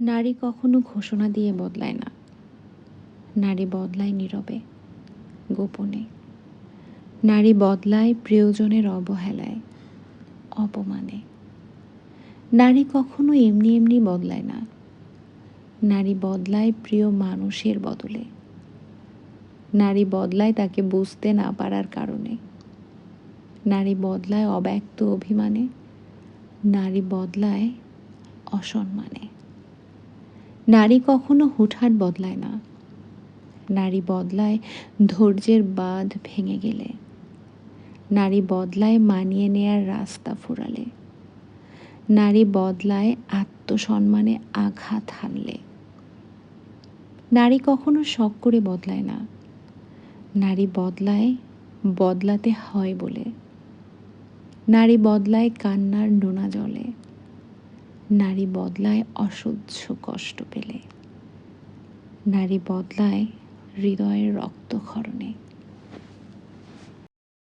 নারী কখনো ঘোষণা দিয়ে বদলায় না। নারী বদলায় নীরবে, গোপনে। নারী বদলায় প্রিয়জনের অবহেলায়, অপমানে। নারী কখনো এমনি এমনি বদলায় না। নারী বদলায় প্রিয় মানুষের বদলে। নারী বদলায় তাকে বুঝতে না পারার কারণে। নারী বদলায় অব্যক্ত অভিমানে। নারী বদলায় অসম্মানে। নারী কখনো হুটহাট বদলায় না। নারী বদলায় ধৈর্যের বাঁধ ভেঙে গেলে। নারী বদলায় মানিয়ে নেয়ার রাস্তা ফুরালে। নারী বদলায় আত্মসম্মানে আঘাত হানলে। নারী কখনো শখ করে বদলায় না। নারী বদলায় বদলাতে হয় বলে। নারী বদলায় কান্নার নোনা জলে। নারী বদলায় অসহ্য কষ্ট পেলে। নারী বদলায় হৃদয়ের রক্তক্ষরণে।